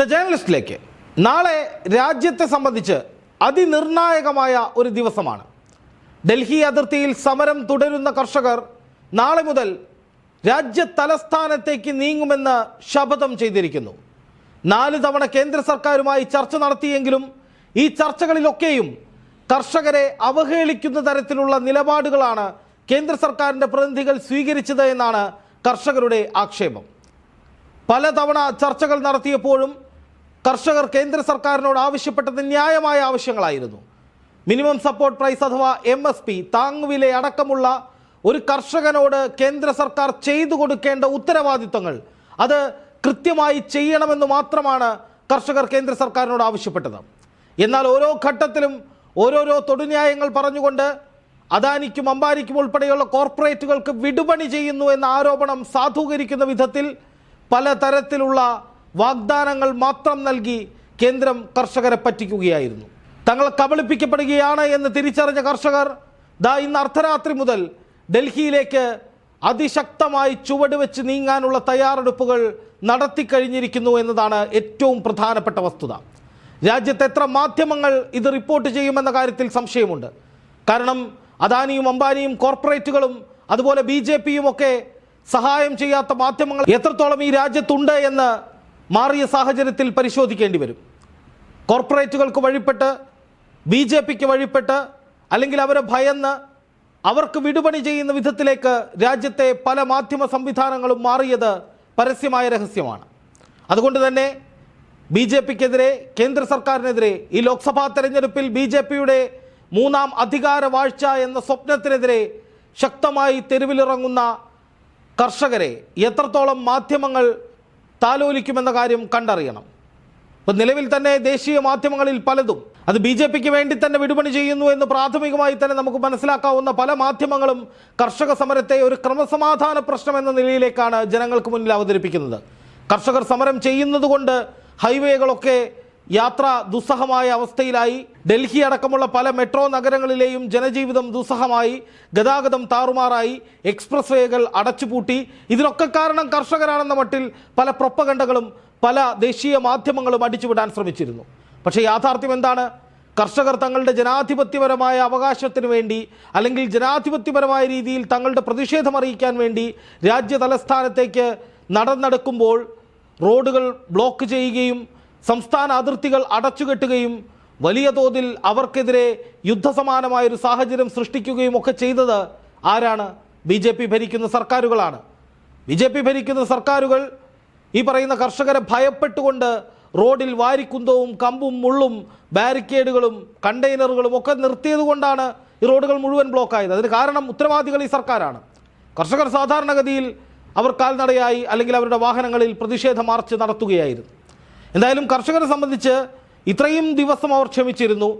The ജേർണലിസ്റ്റിലേക്ക് നാളെ രാജ്യത്തെ സംബന്ധിച്ച് അതിനിർണായകമായ ഒരു ദിവസമാണ്. ഡൽഹി അതിർത്തിയിൽ സമരം തുടരുന്ന കർഷകർ നാളെ മുതൽ രാജ്യ തലസ്ഥാനത്തേക്ക് നീങ്ങുമെന്ന് ശപഥം ചെയ്തിരിക്കുന്നു. നാല് തവണ കേന്ദ്ര സർക്കാരുമായി ചർച്ച നടത്തിയെങ്കിലും ഈ ചർച്ചകളിലൊക്കെയും കർഷകരെ അവഹേളിക്കുന്ന തരത്തിലുള്ള നിലപാടുകളാണ് കേന്ദ്ര സർക്കാരിന്റെ പ്രതിനിധികൾ സ്വീകരിച്ചത് എന്നാണ് കർഷകരുടെ ആക്ഷേപം. പലതവണ ചർച്ചകൾ നടത്തിയപ്പോഴും കർഷകർ കേന്ദ്ര സർക്കാരിനോട് ആവശ്യപ്പെട്ടത് ന്യായമായ ആവശ്യങ്ങളായിരുന്നു. മിനിമം സപ്പോർട്ട് പ്രൈസ് അഥവാ എം എസ് പി താങ്ങുവില അടക്കമുള്ള ഒരു കർഷകനോട് കേന്ദ്ര സർക്കാർ ചെയ്തു കൊടുക്കേണ്ട ഉത്തരവാദിത്തങ്ങൾ അത് കൃത്യമായി ചെയ്യണമെന്ന് മാത്രമാണ് കർഷകർ കേന്ദ്ര സർക്കാരിനോട് ആവശ്യപ്പെട്ടത്. എന്നാൽ ഓരോ ഘട്ടത്തിലും ഓരോരോ തൊടുന്യായങ്ങൾ പറഞ്ഞുകൊണ്ട് അദാനിക്കും അംബാനിക്കും ഉൾപ്പെടെയുള്ള കോർപ്പറേറ്റുകൾക്ക് വിടുപണി ചെയ്യുന്നു എന്ന ആരോപണം സാധൂകരിക്കുന്ന വിധത്തിൽ പലതരത്തിലുള്ള വാഗ്ദാനങ്ങൾ മാത്രം നൽകി കേന്ദ്രം കർഷകരെ പറ്റിക്കുകയായിരുന്നു. തങ്ങൾ കബളിപ്പിക്കപ്പെടുകയാണ് എന്ന് തിരിച്ചറിഞ്ഞ കർഷകർ ദാ ഇന്ന് അർദ്ധരാത്രി മുതൽ ഡൽഹിയിലേക്ക് അതിശക്തമായി ചുവട് വെച്ച് നീങ്ങാനുള്ള തയ്യാറെടുപ്പുകൾ നടത്തിക്കഴിഞ്ഞിരിക്കുന്നു എന്നതാണ് ഏറ്റവും പ്രധാനപ്പെട്ട വസ്തുത. രാജ്യത്ത് എത്ര മാധ്യമങ്ങൾ ഇത് റിപ്പോർട്ട് ചെയ്യുമെന്ന കാര്യത്തിൽ സംശയമുണ്ട്. കാരണം അദാനിയും അംബാനിയും കോർപ്പറേറ്റുകളും അതുപോലെ ബി ജെ പിയും ഒക്കെ സഹായം ചെയ്യാത്ത മാധ്യമങ്ങൾ എത്രത്തോളം ഈ രാജ്യത്തുണ്ട് എന്ന് മാറിയ സാഹചര്യത്തിൽ പരിശോധിക്കേണ്ടി വരും. കോർപ്പറേറ്റുകൾക്ക് വഴിപ്പെട്ട് ബി ജെ പിക്ക് വഴിപ്പെട്ട് അല്ലെങ്കിൽ അവരെ ഭയന്ന് അവർക്ക് വിടുപണി ചെയ്യുന്ന വിധത്തിലേക്ക് രാജ്യത്തെ പല മാധ്യമ സംവിധാനങ്ങളും മാറിയത് പരസ്യമായ രഹസ്യമാണ്. അതുകൊണ്ട് തന്നെ ബി ജെ പിക്കെതിരെ കേന്ദ്ര സർക്കാരിനെതിരെ ഈ ലോക്സഭാ തെരഞ്ഞെടുപ്പിൽ ബി ജെ പിയുടെ മൂന്നാം അധികാര വാഴ്ച എന്ന സ്വപ്നത്തിനെതിരെ ശക്തമായി തെരുവിലിറങ്ങുന്ന കർഷകരെ എത്രത്തോളം മാധ്യമങ്ങൾ താലോലിക്കുമെന്ന കാര്യം കണ്ടറിയണം. ഇപ്പം നിലവിൽ തന്നെ ദേശീയ മാധ്യമങ്ങളിൽ പലതും അത് ബി ജെ പിക്ക് വേണ്ടി തന്നെ വിടുപണി ചെയ്യുന്നു എന്ന് പ്രാഥമികമായി തന്നെ നമുക്ക് മനസ്സിലാക്കാവുന്ന പല മാധ്യമങ്ങളും കർഷക സമരത്തെ ഒരു ക്രമസമാധാന പ്രശ്നം എന്ന നിലയിലേക്കാണ് ജനങ്ങൾക്ക് മുന്നിൽ അവതരിപ്പിക്കുന്നത്. കർഷകർ സമരം ചെയ്യുന്നത് കൊണ്ട് ഹൈവേകളൊക്കെ യാത്ര ദുസ്സഹമായ അവസ്ഥയിലായി. ഡൽഹി അടക്കമുള്ള പല മെട്രോ നഗരങ്ങളിലെയും ജനജീവിതം ദുസ്സഹമായി. ഗതാഗതം താറുമാറായി. എക്സ്പ്രസ് വേകൾ അടച്ചുപൂട്ടി. ഇതിനൊക്കെ കാരണം കർഷകരാണെന്ന മട്ടിൽ പല പ്രൊപ്പകണ്ടകളും പല ദേശീയ മാധ്യമങ്ങളും അടിച്ചുവിടാൻ ശ്രമിച്ചിരുന്നു. പക്ഷേ യാഥാർത്ഥ്യം എന്താണ്? കർഷകർ തങ്ങളുടെ ജനാധിപത്യപരമായ അവകാശത്തിന് വേണ്ടി അല്ലെങ്കിൽ ജനാധിപത്യപരമായ രീതിയിൽ തങ്ങളുടെ പ്രതിഷേധം അറിയിക്കാൻ വേണ്ടി രാജ്യ തലസ്ഥാനത്തേക്ക് നടന്നെടുക്കുമ്പോൾ റോഡുകൾ ബ്ലോക്ക് ചെയ്യുകയും സംസ്ഥാന അതിർത്തികൾ അടച്ചുകെട്ടുകയും വലിയ തോതിൽ അവർക്കെതിരെ യുദ്ധസമാനമായൊരു സാഹചര്യം സൃഷ്ടിക്കുകയും ഒക്കെ ചെയ്തത് ആരാണ്? ബി ജെ പി ഭരിക്കുന്ന സർക്കാരുകളാണ്. ബി ജെ പി ഭരിക്കുന്ന സർക്കാരുകൾ ഈ പറയുന്ന കർഷകരെ ഭയപ്പെട്ടുകൊണ്ട് റോഡിൽ വാരിക്കുന്തവും കമ്പും മുള്ളും ബാരിക്കേഡുകളും കണ്ടെയ്നറുകളും ഒക്കെ നിർത്തിയത് കൊണ്ടാണ് ഈ റോഡുകൾ മുഴുവൻ ബ്ലോക്കായത് അതിന് കാരണം ഉത്തരവാദികൾ ഈ സർക്കാരാണ്. കർഷകർ സാധാരണഗതിയിൽ അവർ കാൽനടയായി അല്ലെങ്കിൽ അവരുടെ വാഹനങ്ങളിൽ പ്രതിഷേധ മാർച്ച് നടത്തുകയായിരുന്നു. എന്തായാലും കർഷകരെ സംബന്ധിച്ച് ഇത്രയും ദിവസം അവർ ക്ഷമിച്ചിരുന്നു.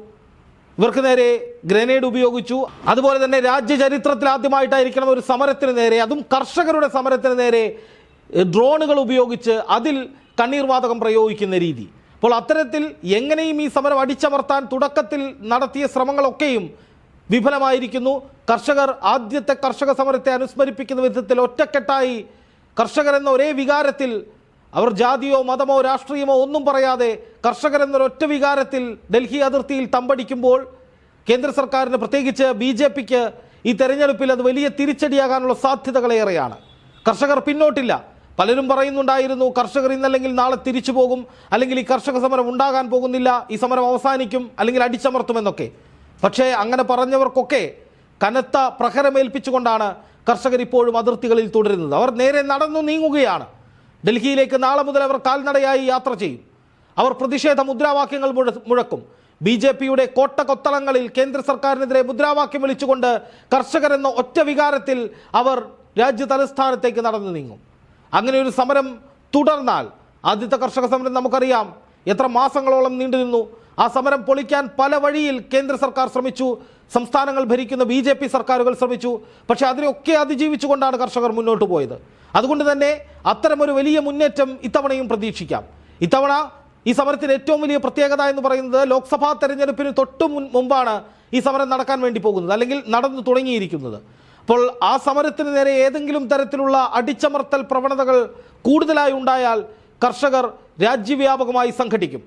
ഇവർക്ക് നേരെ ഗ്രനേഡ് ഉപയോഗിച്ചു. അതുപോലെ തന്നെ രാജ്യ ചരിത്രത്തിൽ ആദ്യമായിട്ടായിരിക്കണം ഒരു സമരത്തിന് നേരെ അതും കർഷകരുടെ സമരത്തിന് നേരെ ഡ്രോണുകൾ ഉപയോഗിച്ച് അതിൽ കണ്ണീർ വാതകം പ്രയോഗിക്കുന്ന രീതി. അപ്പോൾ അത്തരത്തിൽ എങ്ങനെയും ഈ സമരം അടിച്ചമർത്താൻ തുടക്കത്തിൽ നടത്തിയ ശ്രമങ്ങളൊക്കെയും വിഫലമായിരിക്കുന്നു. കർഷകർ ആദ്യത്തെ കർഷക സമരത്തെ അനുസ്മരിപ്പിക്കുന്ന വിധത്തിൽ ഒറ്റക്കെട്ടായി കർഷകർ എന്ന ഒരേ വികാരത്തിൽ അവർ ജാതിയോ മതമോ രാഷ്ട്രീയമോ ഒന്നും പറയാതെ കർഷകരെന്നൊരൊറ്റ വികാരത്തിൽ ഡൽഹി അതിർത്തിയിൽ തമ്പടിക്കുമ്പോൾ കേന്ദ്ര സർക്കാരിന് പ്രത്യേകിച്ച് ബി ജെ പിക്ക് ഈ തെരഞ്ഞെടുപ്പിൽ അത് വലിയ തിരിച്ചടിയാകാനുള്ള സാധ്യതകളേറെയാണ്. കർഷകർ പിന്നോട്ടില്ല. പലരും പറയുന്നുണ്ടായിരുന്നു കർഷകർ ഇന്നല്ലെങ്കിൽ നാളെ തിരിച്ചു പോകും അല്ലെങ്കിൽ ഈ കർഷക സമരം ഉണ്ടാകാൻ പോകുന്നില്ല ഈ സമരം അവസാനിക്കും അല്ലെങ്കിൽ അടിച്ചമർത്തുമെന്നൊക്കെ. പക്ഷേ അങ്ങനെ പറഞ്ഞവർക്കൊക്കെ കനത്ത പ്രഹരമേൽപ്പിച്ചുകൊണ്ടാണ് കർഷകർ ഇപ്പോഴും അതിർത്തികളിൽ തുടരുന്നത്. അവർ നേരെ നടന്നു നീങ്ങുകയാണ്. ഡൽഹിയിലേക്ക് നാളെ മുതൽ അവർ കാൽനടയായി യാത്ര ചെയ്യും. അവർ പ്രതിഷേധ മുദ്രാവാക്യങ്ങൾ മുഴക്കും. ബി ജെ പിയുടെ കോട്ടകൊത്തളങ്ങളിൽ കേന്ദ്ര സർക്കാരിനെതിരെ മുദ്രാവാക്യം വിളിച്ചുകൊണ്ട് കർഷകർ എന്ന ഒറ്റ വികാരത്തിൽ അവർ രാജ്യ തലസ്ഥാനത്തേക്ക് നടന്നു നീങ്ങും. അങ്ങനെ ഒരു സമരം തുടർന്നാൽ ആദ്യത്തെ കർഷക സമരം നമുക്കറിയാം. എത്ര മാസങ്ങളോളം നീണ്ടു നിന്നു ആ സമരം പൊളിക്കാൻ പല വഴിയിൽ കേന്ദ്ര സർക്കാർ ശ്രമിച്ചു. സംസ്ഥാനങ്ങൾ ഭരിക്കുന്ന ബി ജെ പി സർക്കാരുകൾ ശ്രമിച്ചു. പക്ഷെ അതിനെയൊക്കെ അതിജീവിച്ചുകൊണ്ടാണ് കർഷകർ മുന്നോട്ട് പോയത്. അതുകൊണ്ട് തന്നെ അത്തരമൊരു വലിയ മുന്നേറ്റം ഇത്തവണയും പ്രതീക്ഷിക്കാം. ഇത്തവണ ഈ സമരത്തിന് ഏറ്റവും വലിയ പ്രത്യേകത എന്ന് പറയുന്നത് ലോക്സഭാ തെരഞ്ഞെടുപ്പിന് തൊട്ട് മുമ്പാണ് ഈ സമരം നടക്കാൻ വേണ്ടി പോകുന്നത്. അല്ലെങ്കിൽ നടന്നു തുടങ്ങിയിരിക്കുന്നത്. അപ്പോൾ ആ സമരത്തിന് നേരെ ഏതെങ്കിലും തരത്തിലുള്ള അടിച്ചമർത്തൽ പ്രവണതകൾ കൂടുതലായി ഉണ്ടായാൽ കർഷകർ രാജ്യവ്യാപകമായി സംഘടിക്കും.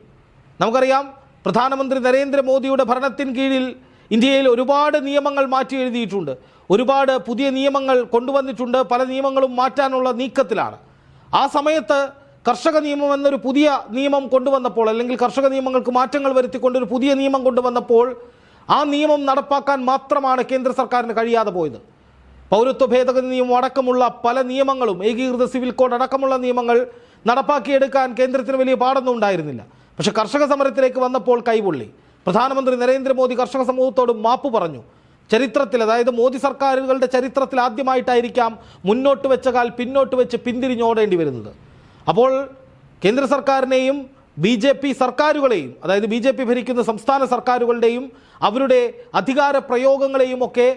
നമുക്കറിയാം പ്രധാനമന്ത്രി നരേന്ദ്രമോദിയുടെ ഭരണത്തിന് കീഴിൽ ഇന്ത്യയിൽ ഒരുപാട് നിയമങ്ങൾ മാറ്റി എഴുതിയിട്ടുണ്ട്. ഒരുപാട് പുതിയ നിയമങ്ങൾ കൊണ്ടുവന്നിട്ടുണ്ട്. പല നിയമങ്ങളും മാറ്റാനുള്ള നീക്കത്തിലാണ്. ആ സമയത്ത് കർഷക നിയമം എന്നൊരു പുതിയ നിയമം കൊണ്ടുവന്നപ്പോൾ അല്ലെങ്കിൽ കർഷക നിയമങ്ങൾക്ക് മാറ്റങ്ങൾ വരുത്തിക്കൊണ്ട് ഒരു പുതിയ നിയമം കൊണ്ടുവന്നപ്പോൾ ആ നിയമം നടപ്പാക്കാൻ മാത്രമാണ് കേന്ദ്ര സർക്കാരിന് കഴിയാതെ പോയത്. പൗരത്വ ഭേദഗതി നിയമം അടക്കമുള്ള പല നിയമങ്ങളും ഏകീകൃത സിവിൽ കോഡ് അടക്കമുള്ള നിയമങ്ങൾ നടപ്പാക്കിയെടുക്കാൻ കേന്ദ്രത്തിന് വലിയ പാടൊന്നും ഉണ്ടായിരുന്നില്ല. പക്ഷെ കർഷക സമരത്തിലേക്ക് വന്നപ്പോൾ കൈപൊള്ളി. പ്രധാനമന്ത്രി നരേന്ദ്രമോദി കർഷക സമൂഹത്തോട് മാപ്പ് പറഞ്ഞു. ചരിത്രത്തിൽ അതായത് മോദി സർക്കാരുകളുടെ ചരിത്രത്തിൽ ആദ്യമായിട്ടായിരിക്കാം മുന്നോട്ട് വെച്ച കാൽ പിന്നോട്ട് വെച്ച് പിന്തിരിഞ്ഞോടേണ്ടി വരുന്നത്. അപ്പോൾ കേന്ദ്ര സർക്കാരിനെയും ബി ജെ പി സർക്കാരുകളെയും അതായത് ബി ജെ പി ഭരിക്കുന്ന സംസ്ഥാന സർക്കാരുകളുടെയും അവരുടെ അധികാര പ്രയോഗങ്ങളെയും ഒക്കെ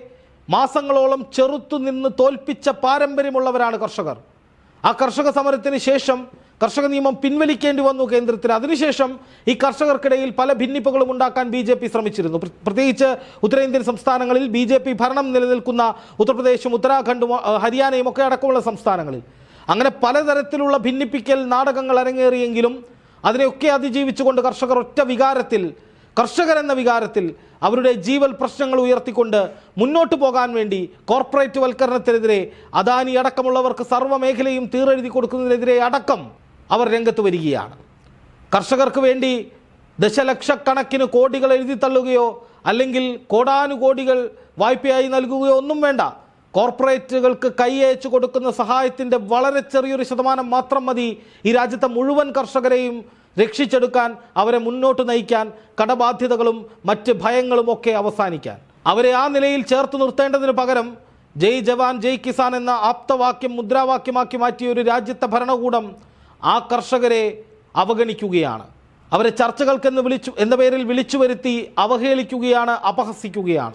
മാസങ്ങളോളം ചെറുത്തുനിന്ന് തോൽപ്പിച്ച പാരമ്പര്യമുള്ളവരാണ് കർഷകർ. ആ കർഷക സമരത്തിന് ശേഷം കർഷക നിയമം പിൻവലിക്കേണ്ടി വന്നു കേന്ദ്രത്തിൽ. അതിനുശേഷം ഈ കർഷകർക്കിടയിൽ പല ഭിന്നിപ്പുകളും ഉണ്ടാക്കാൻ ബി ജെ പി ശ്രമിച്ചിരുന്നു. പ്ര- പ്രത്യേകിച്ച് ഉത്തരേന്ത്യൻ സംസ്ഥാനങ്ങളിൽ ബി ജെ പി ഭരണം നിലനിൽക്കുന്ന ഉത്തർപ്രദേശും ഉത്തരാഖണ്ഡും ഹരിയാനയും ഒക്കെ അടക്കമുള്ള സംസ്ഥാനങ്ങളിൽ. അങ്ങനെ പലതരത്തിലുള്ള ഭിന്നിപ്പിക്കൽ നാടകങ്ങൾ അരങ്ങേറിയെങ്കിലും അതിനെയൊക്കെ അതിജീവിച്ചുകൊണ്ട് കർഷകർ ഒറ്റ വികാരത്തിൽ കർഷകർ എന്ന വികാരത്തിൽ അവരുടെ ജീവൽ പ്രശ്നങ്ങൾ ഉയർത്തിക്കൊണ്ട് മുന്നോട്ട് പോകാൻ വേണ്ടി കോർപ്പറേറ്റ് വൽക്കരണത്തിനെതിരെ അദാനി അടക്കമുള്ളവർക്ക് സർവമേഖലയും തീറെഴുതി കൊടുക്കുന്നതിനെതിരെ അടക്കം അവർ രംഗത്ത് വരികയാണ്. കർഷകർക്ക് വേണ്ടി ദശലക്ഷക്കണക്കിന് കോടികൾ എഴുതി തള്ളുകയോ അല്ലെങ്കിൽ കോടാനുകോടികൾ വായ്പയായി നൽകുകയോ ഒന്നും വേണ്ട. കോർപ്പറേറ്റുകൾക്ക് കൈയച്ചു കൊടുക്കുന്ന സഹായത്തിന്റെ വളരെ ചെറിയൊരു ശതമാനം മാത്രം മതി ഈ രാജ്യത്തെ മുഴുവൻ കർഷകരെയും രക്ഷിച്ചെടുക്കാൻ അവരെ മുന്നോട്ട് നയിക്കാൻ കടബാധ്യതകളും മറ്റ് ഭയങ്ങളും ഒക്കെ അവസാനിക്കാൻ. അവരെ ആ നിലയിൽ ചേർത്ത് നിർത്തേണ്ടതിന് പകരം ജയ് ജവാൻ ജയ് കിസാൻ എന്ന ആപ്തവാക്യം മുദ്രാവാക്യമാക്കി മാറ്റിയ ഒരു രാജ്യത്തെ ഭരണകൂടം ആ കർഷകരെ അവഗണിക്കുകയാണ്. അവരെ ചർച്ചകൾക്കെന്ന് വിളിച്ചു എന്ന പേരിൽ വിളിച്ചു വരുത്തി അവഹേളിക്കുകയാണ് അപഹസിക്കുകയാണ്.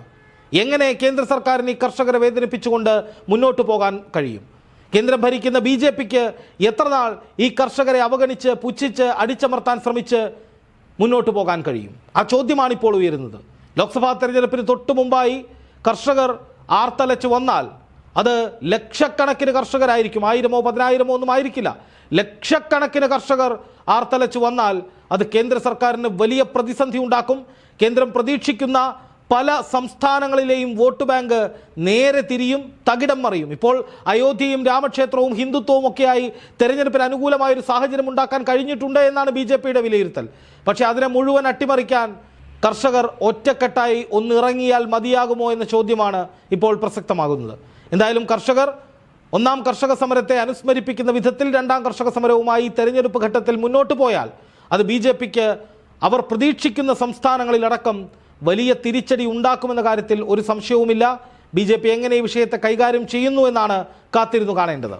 എങ്ങനെ കേന്ദ്ര സർക്കാരിന് ഈ കർഷകരെ വേദനിപ്പിച്ചുകൊണ്ട് മുന്നോട്ട് പോകാൻ കഴിയും? കേന്ദ്രം ഭരിക്കുന്ന ബി ജെ പിക്ക് എത്ര നാൾ ഈ കർഷകരെ അവഗണിച്ച് പുച്ഛിച്ച് അടിച്ചമർത്താൻ ശ്രമിച്ച് മുന്നോട്ട് പോകാൻ കഴിയും? ആ ചോദ്യമാണ് ഇപ്പോൾ ഉയരുന്നത്. ലോക്സഭാ തെരഞ്ഞെടുപ്പിന് തൊട്ടു മുമ്പായി കർഷകർ ആർത്തലച്ച് വന്നാൽ അത് ലക്ഷക്കണക്കിന് കർഷകരായിരിക്കും. ആയിരമോ പതിനായിരമോ ഒന്നും ആയിരിക്കില്ല. ലക്ഷക്കണക്കിന് കർഷകർ ആർത്തലച്ച് വന്നാൽ അത് കേന്ദ്ര സർക്കാരിന് വലിയ പ്രതിസന്ധി ഉണ്ടാക്കും. കേന്ദ്രം പ്രതീക്ഷിക്കുന്ന പല സംസ്ഥാനങ്ങളിലെയും വോട്ട് ബാങ്ക് നേരെ തിരിയും തകിടം മറിയും. ഇപ്പോൾ അയോധ്യയും രാമക്ഷേത്രവും ഹിന്ദുത്വവും ഒക്കെയായി തെരഞ്ഞെടുപ്പിന് അനുകൂലമായ ഒരു സാഹചര്യം ഉണ്ടാക്കാൻ കഴിഞ്ഞിട്ടുണ്ട് എന്നാണ് ബി വിലയിരുത്തൽ. പക്ഷേ അതിനെ മുഴുവൻ അട്ടിമറിക്കാൻ കർഷകർ ഒറ്റക്കെട്ടായി ഒന്നിറങ്ങിയാൽ മതിയാകുമോ എന്ന ചോദ്യമാണ് ഇപ്പോൾ പ്രസക്തമാകുന്നത്. എന്തായാലും കർഷകർ ഒന്നാം കർഷക സമരത്തെ അനുസ്മരിപ്പിക്കുന്ന വിധത്തിൽ രണ്ടാം കർഷക സമരവുമായി തെരഞ്ഞെടുപ്പ് ഘട്ടത്തിൽ മുന്നോട്ട് പോയാൽ അത് ബി ജെ പിക്ക് അവർ പ്രതീക്ഷിക്കുന്ന സംസ്ഥാനങ്ങളിലടക്കം വലിയ തിരിച്ചടി ഉണ്ടാക്കുമെന്ന കാര്യത്തിൽ ഒരു സംശയവുമില്ല. ബി ജെ പി എങ്ങനെ ഈ വിഷയത്തെ കൈകാര്യം ചെയ്യുന്നു എന്നാണ് കാത്തിരുന്നു കാണേണ്ടത്.